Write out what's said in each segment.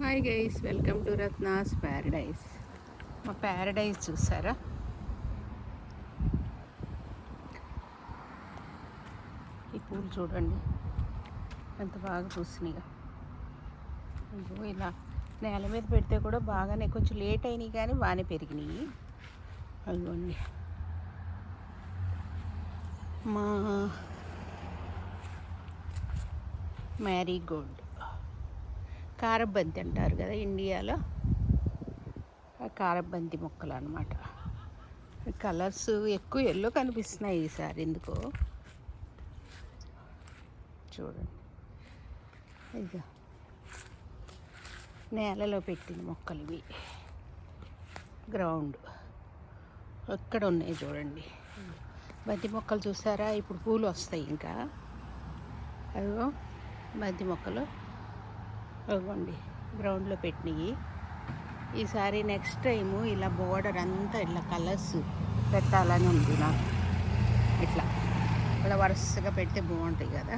Hi guys welcome to Ratna's paradise మా paradise చూసారా? ఈ పూలు చూడండి. ఎంత బాగా పూసినాయిగా ఇదిగో ఇలా నేల మీద పెడితే కూడా బాగానే కొంచెం లేట్ అయినాయి కానీ బాగానే పెరిగినాయి. అదిగోండి మా మ్యారీగోల్డ్ కారబంతి అంటారు కదా ఇండియాలో? కారబంతి మొక్కలు అనమాట కలర్స్ ఎక్కువ ఎల్లో కనిపిస్తున్నాయి ఈసారి. ఎందుకో? చూడండి. ఇక నేలలో పెట్టిన మొక్కలు ఇవి. గ్రౌండ్. ఎక్కడ ఉన్నాయి చూడండి. బంతి మొక్కలు చూసారా? ఇప్పుడు పూలు వస్తాయి ఇంకా. అదిగో బంతి మొక్కలు. ఇవ్వండి గ్రౌండ్లో పెట్టినవి ఈసారి నెక్స్ట్ టైము ఇలా బోర్డర్ అంతా ఇట్లా కలర్స్ పెట్టాలని ఉంది నాకు. ఇట్లా. ఇలా వరుసగా పెడితే బాగుంటాయి కదా.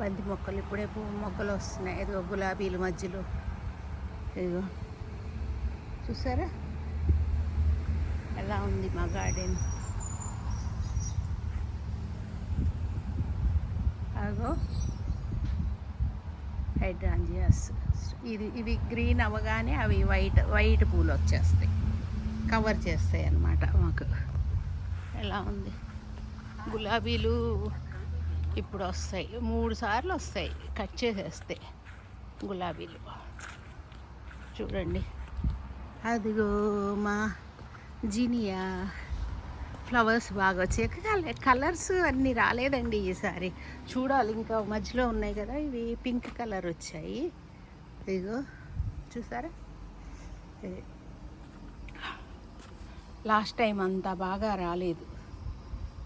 బంతి మొక్కలు ఇప్పుడే పువ్వు మొక్కలు వస్తున్నాయి. ఏదో గులాబీల మధ్యలో ఇదిగో. చూసారా? ఎలా ఉంది మా గార్డెన్ అగో హైడ్రాంజియాస్ ఇది ఇవి గ్రీన్ అవ్వగానే అవి వైట్ వైట్ పూలు వచ్చేస్తాయి. కవర్ చేస్తాయి అన్నమాట మాకు. ఎలా ఉంది? గులాబీలు ఇప్పుడు వస్తాయి. మూడు సార్లు వస్తాయి. కట్ చేసేస్తే గులాబీలు. చూడండి. అదిగో మా జినియా. ఫ్లవర్స్ బాగా వచ్చాయి. కలర్స్ అన్నీ రాలేదండి ఈసారి. చూడాలి ఇంకా మధ్యలో ఉన్నాయి కదా ఇవి పింక్ కలర్ వచ్చాయి. ఇదిగో చూసారా? లాస్ట్ టైం అంతా బాగా రాలేదు.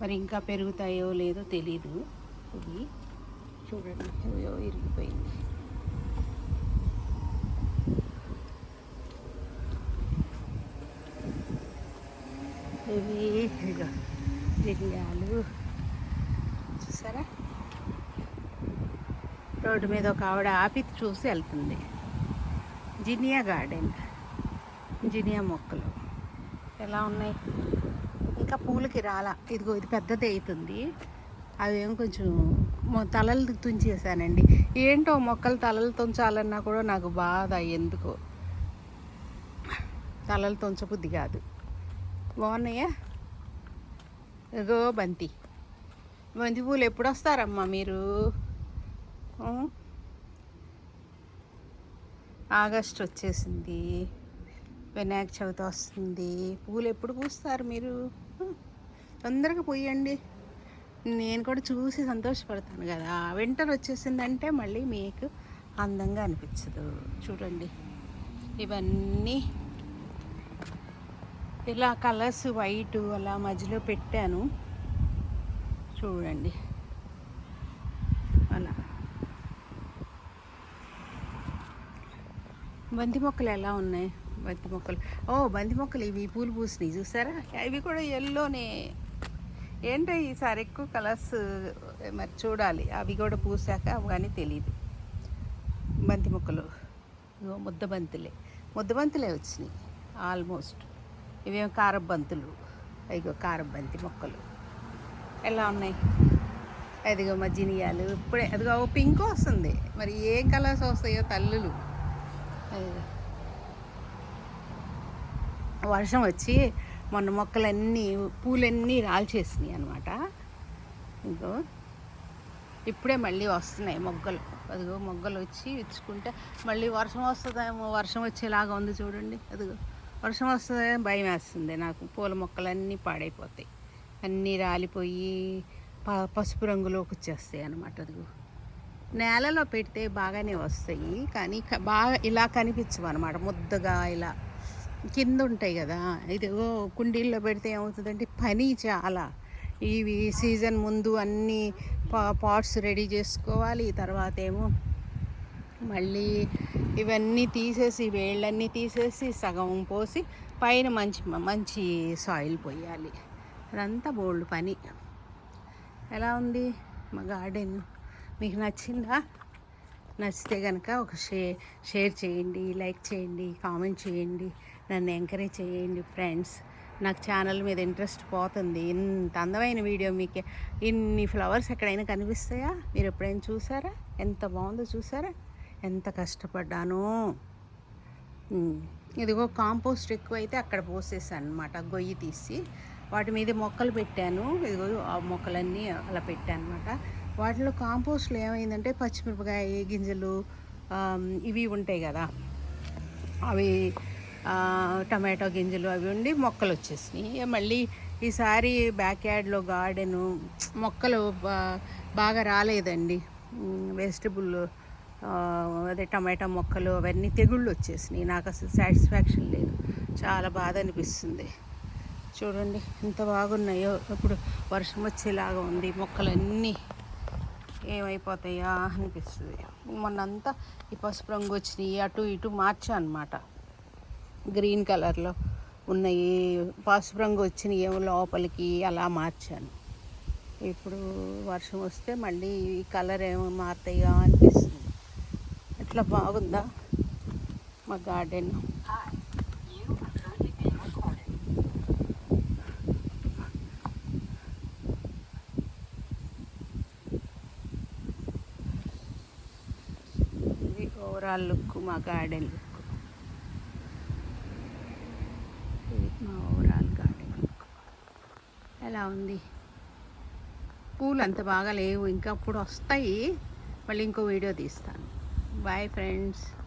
మరి ఇంకా పెరుగుతాయో లేదో తెలీదు. ఇది చూడండి అయ్యో ఇరిగిపోయింది. ఇవి ఇదిగో చూసారా? రోడ్డు మీద ఒక ఆవిడ ఆపి చూసి వెళ్తుంది. జినియా గార్డెన్. జినియా మొక్కలు. ఎలా ఉన్నాయి? ఇంకా పూలకి రాలా. ఇదిగో ఇది పెద్దది అవుతుంది. అవేం కొంచెం తలలు తుంచేసానండి ఏంటో మొక్కలు తలలు తుంచాలన్నా కూడా నాకు బాధ. ఎందుకో? తలలు తుంచబుద్ధి కాదు. బాగున్నాయా? ఇగో బంతి. బంతి పూలు ఎప్పుడు వస్తారమ్మా మీరు ఆగస్ట్ వచ్చేసింది. వినాయక చవితి వస్తుంది. పూలు ఎప్పుడు పూస్తారు మీరు? తొందరగా పూయండి. నేను కూడా చూసి సంతోషపడతాను కదా. వింటర్ వచ్చేసిందంటే మళ్ళీ మీకు అందంగా అనిపించదు. చూడండి. ఇవన్నీ ఇలా కలర్స్ వైట్ అలా మధ్యలో పెట్టాను. చూడండి. అలా. బంతి మొక్కలు ఎలా ఉన్నాయి? బంతి మొక్కలు. ఓ బంతి మొక్కలు ఇవి పూలు పూసినాయి చూసారా? ఇవి కూడా ఎల్లోనే ఏంటో ఈసారి ఎక్కువ కలర్స్ మరి చూడాలి. అవి కూడా పూసాక అవి కానీ తెలియదు బంతి మొక్కలు. ఇగో ముద్ద బంతులే. ముద్ద బంతులే వచ్చినాయి. ఆల్మోస్ట్ ఇవేమో కారబంతులు. ఇగో కారబంతి మొక్కలు. ఎలా ఉన్నాయి? అదిగో మజ్జినియాలు ఇప్పుడే అదిగో ఓ పింక్ వస్తుంది. మరి ఏం కలర్స్ వస్తాయో తల్లులు. వర్షం వచ్చి మొన్న మొక్కలన్నీ పూలన్నీ రాల్చేసినాయి అనమాట ఇంకో ఇప్పుడే మళ్ళీ వస్తున్నాయి మొగ్గలు. అదిగో మొగ్గలు వచ్చి ఇచ్చుకుంటే మళ్ళీ వర్షం వస్తుందేమో. వర్షం వచ్చేలాగా ఉంది చూడండి. అదిగో. వర్షం వస్తుంది భయం వేస్తుంది. నాకు పూల మొక్కలన్నీ పాడైపోతాయి. అన్నీ రాలిపోయి ప పసుపు రంగులోకి వచ్చేస్తాయి అన్నమాట అది నేలలో పెడితే బాగానే వస్తాయి. కానీ బాగా ఇలా కనిపించవు అనమాట ముద్దగా ఇలా కింద ఉంటాయి కదా. ఇదిగో కుండీల్లో పెడితే ఏమవుతుందంటే పని చాలా. ఇవి సీజన్ ముందు అన్నీ పా పాట్స్ రెడీ చేసుకోవాలి. తర్వాత ఏమో మళ్ళీ ఇవన్నీ తీసేసి వేళ్ళన్నీ తీసేసి సగం పోసి పైన మంచి మంచి సాయిల్ పోయాలి. అదంతా బోల్డ్ పని. ఎలా ఉంది మా గార్డెన్ మీకు నచ్చిందా? నచ్చితే కనుక ఒక షే షేర్ చేయండి లైక్ చేయండి కామెంట్ చేయండి నన్ను ఎంకరేజ్ చేయండి ఫ్రెండ్స్ నాకు ఛానల్ మీద ఇంట్రెస్ట్ పోతుంది. ఇంత అందమైన వీడియో మీకు. ఇన్ని ఫ్లవర్స్ ఎక్కడైనా కనిపిస్తాయా? మీరు ఎప్పుడైనా చూసారా? ఎంత బాగుందో చూసారా? ఎంత కష్టపడ్డానో. ఇదిగో కాంపోస్ట్ ఎక్కువైతే అక్కడ పోసేసాను అనమాట గొయ్యి తీసి. వాటి మీద మొక్కలు పెట్టాను ఇదిగో ఆ మొక్కలన్నీ అలా పెట్టాను అనమాట వాటిలో కాంపోస్ట్లు ఏమైందంటే పచ్చిమిరపకాయ గింజలు ఇవి ఉంటాయి కదా. అవి టమాటో గింజలు అవి ఉండి మొక్కలు వచ్చేసినాయి. ఇక మళ్ళీ ఈసారి బ్యాక్ యార్డ్లో గార్డెను మొక్కలు బాగా రాలేదండి. వెజిటబుల్ అదే టమాటా మొక్కలు అవన్నీ తెగుళ్ళు వచ్చేసినాయి. నాకు అసలు సాటిస్ఫాక్షన్ లేదు. చాలా బాధ అనిపిస్తుంది. చూడండి ఎంత బాగున్నాయో. ఇప్పుడు వర్షం వచ్చేలాగా ఉంది. మొక్కలన్నీ ఏమైపోతాయా అనిపిస్తుంది. మొన్నంతా ఈ పసుపు రంగు వచ్చినాయి. అటు ఇటు మార్చా అనమాట గ్రీన్ కలర్లో ఉన్నాయి. పసుపు రంగు వచ్చినాయి. ఏమో లోపలికి అలా మార్చాను. ఇప్పుడు వర్షం వస్తే మళ్ళీ ఈ కలర్ ఏమో మారుతాయా అనిపిస్తుంది. ఎట్లా బాగుందా? మా గార్డెన్. ఇది ఓవరాల్ లుక్ మా గార్డెన్ లుక్ ఇది మా ఓవరాల్ గార్డెన్ లుక్ ఎలా ఉంది? పూలు అంత బాగా లేవు ఇంకా అప్పుడు వస్తాయి. మళ్ళీ ఇంకో వీడియో తీస్తాను. Bye friends